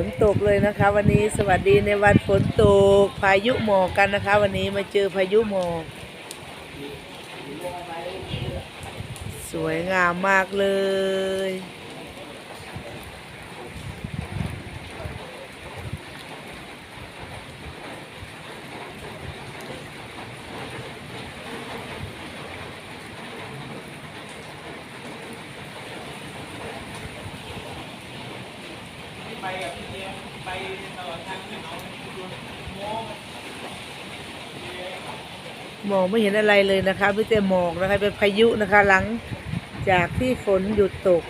ฝนตกเลยนะคะ วันนี้สวัสดีในวันฝนตกพายุหมอกกันนะคะ วันนี้มาเจอพายุหมอกสวยงามมากเลย มองไม่เห็นอะไรเลยนะคะไม่แต่หมอกนะคะเป็นพายุนะคะ หลังจากที่ฝนหยุดตก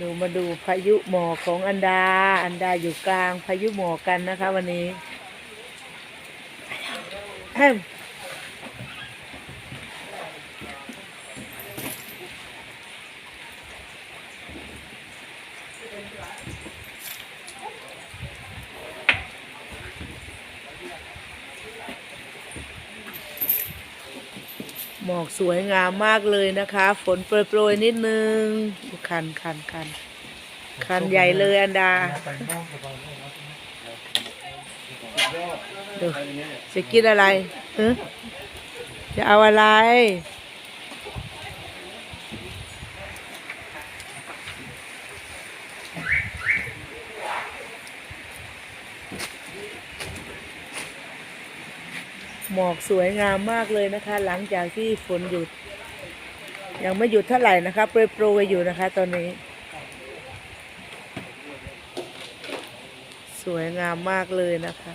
ดูมาดูพายุหมอกของอันดา อันดาอยู่กลางพายุหมอกกันนะคะ วันนี้ มหมอกสวยงามมากเลยนะคะ ฝนโปรยๆนิดนึงคันคันคันคันใหญ่เลยอันดาดูจะกินอะไรจะเอาอะไร หมอกสวยงามมากเลยนะคะ หลังจากที่ฝนหยุด ยังไม่หยุดเท่าไหร่นะคะโปรยๆอยู่นะคะ ตอนนี้ สวยงามมากเลยนะคะ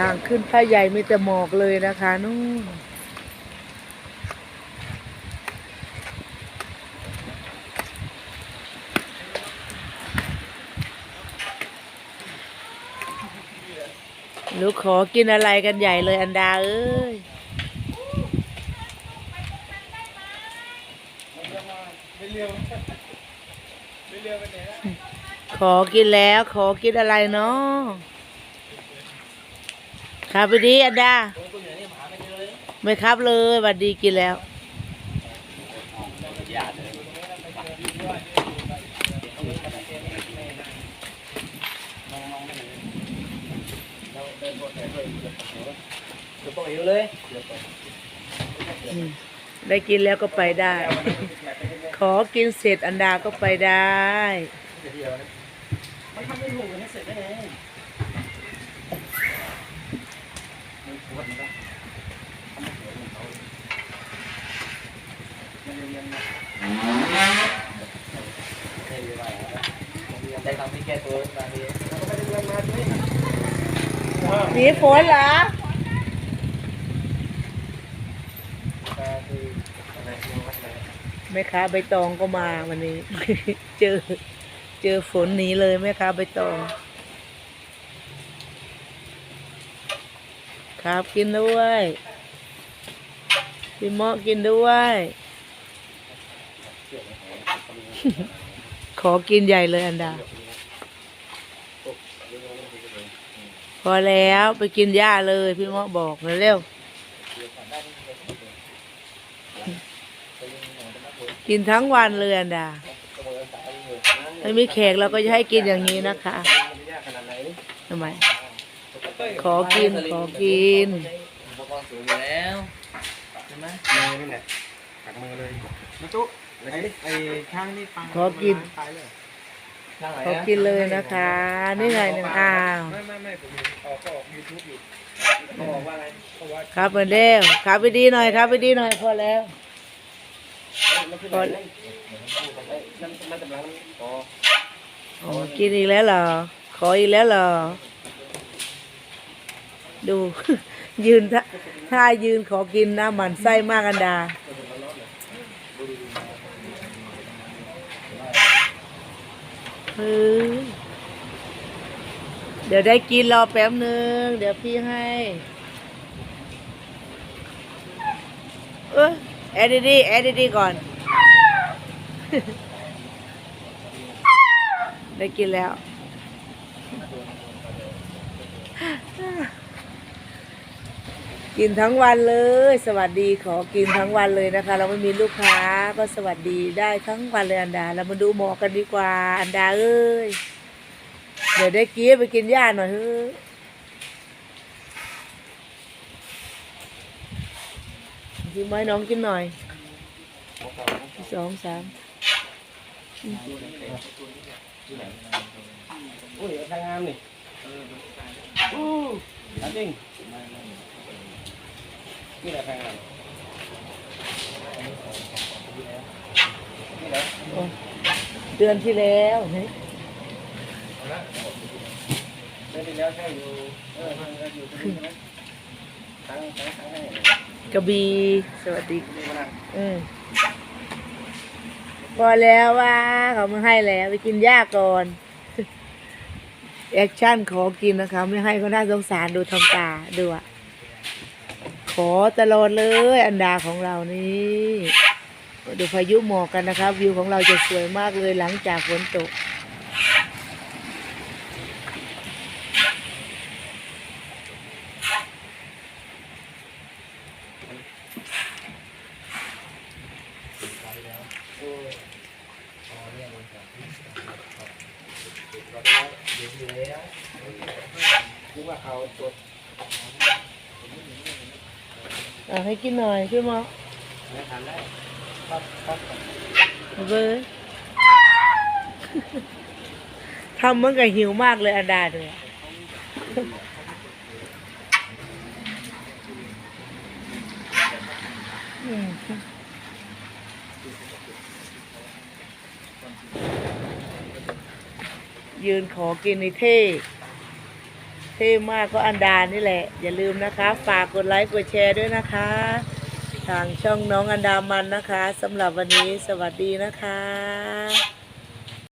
ทางขึ้นผ้าใหญ่มีแต่หมอกเลยนะคะนู่นลูกขอกินอะไรกันใหญ่เลยอันดาเอ้ยขอกินแล้ว ขอกินอะไรเนาะ ครับไปดีอันดาไม่ครับเลยหวัดดีกินแล้วอืมได้กินแล้วก็ไปได้ ขอกินเสร็จอันดาก็ไปได้ได้ ทำให้แก้ตัวมาดีหนีฝนเหรอแม่ค้าใบตองก็มาวันนี้ เจอ เจอฝนหนีเลยแม่ค้าใบตอง ครับกินด้วยพี่เมาะกินด้วย ขอกินใหญ่เลยอันดา พอแล้วไปกินหญ้าเลย พี่เมาะบอกเร็วๆกินทั้งวันเลยอันดาไม่มีแขกเราก็จะให้กินอย่างนี้นะคะทำไม ขอกินขอกิน อุปกรณ์สูงอยู่แล้วใช่ไหมมือนี่แหละหักมือเลยมาจุไอ้ไอ้ช่างนี่ฟังขอกิน ตายเลยช่างไหนขอกินเลยนะคะนี่ไงหนึ่งอ้าวไม่ไม่ไม่ผมออกก็ออกยูทูบอยู่เขาบอกว่าอะไรเขาว่าครับเหมือนเดิมครับไปดีหน่อยครับไปดีหน่อยพอแล้ว พอนั่นนั่นกำลังอ๋ออ๋อกินอีกแล้วเหรอ ขออีกแล้วเหรอ ดู ยืนท่ายืนขอกินนะหมันไส้มากอันดา เดี๋ยวได้กินรอแป๊บนึง เดี๋ยวพี่ให้ เออแอดดีๆแอดดีก่อน ได้กินแล้ว กินทั้งวันเลย สวัสดีขอกินทั้งวันเลยนะคะ เราไม่มีลูกค้าก็สวัสดีได้ทั้งวันเลยอันดา เรามาดูหมอกันดีกว่า อันดาเอ้ยเดี๋ยวได้กี้ไปกินหญ้าหน่อยเฮ้ยกินไหมน้องกินหน่อยสองสามอุ้ยทางงามนี่อู้จริง นี่แหละทางงามนี่แหละโอ้เดือนที่แล้วเฮ้ยเดือนที่แล้วใช่อยู่เออทางอยู่ตรงนี้ใช่ไหมทางทางทางให้กระบี่สวัสดีนี่มานั่งอืมพอแล้วว่าเขาไม่ให้แล้วไปกินหญ้าก่อน แอคชั่นขอกินนะคะ ไม่ให้ก็น่าสงสารดูทำตาดูอะ ขอตลอดเลยอันดาของเรานี่ดูพายุหมอกกันนะคะวิวของเราจะสวยมากเลยหลังจากฝนตกนึกว่าเขาตรวจ อะให้กินหน่อยพี่หมอไม่ทานได้ครับครับเบอร์ทำเมื่อกับหิวมากเลยอันดาเลยอืมยืนขอกินในเท่ ท่มากก็อันดานี่แหละ อย่าลืมนะคะ ฝากกดไลค์กดแชร์ด้วยนะคะ ทางช่องน้องอันดามันนะคะสำหรับวันนี้สวัสดีนะคะ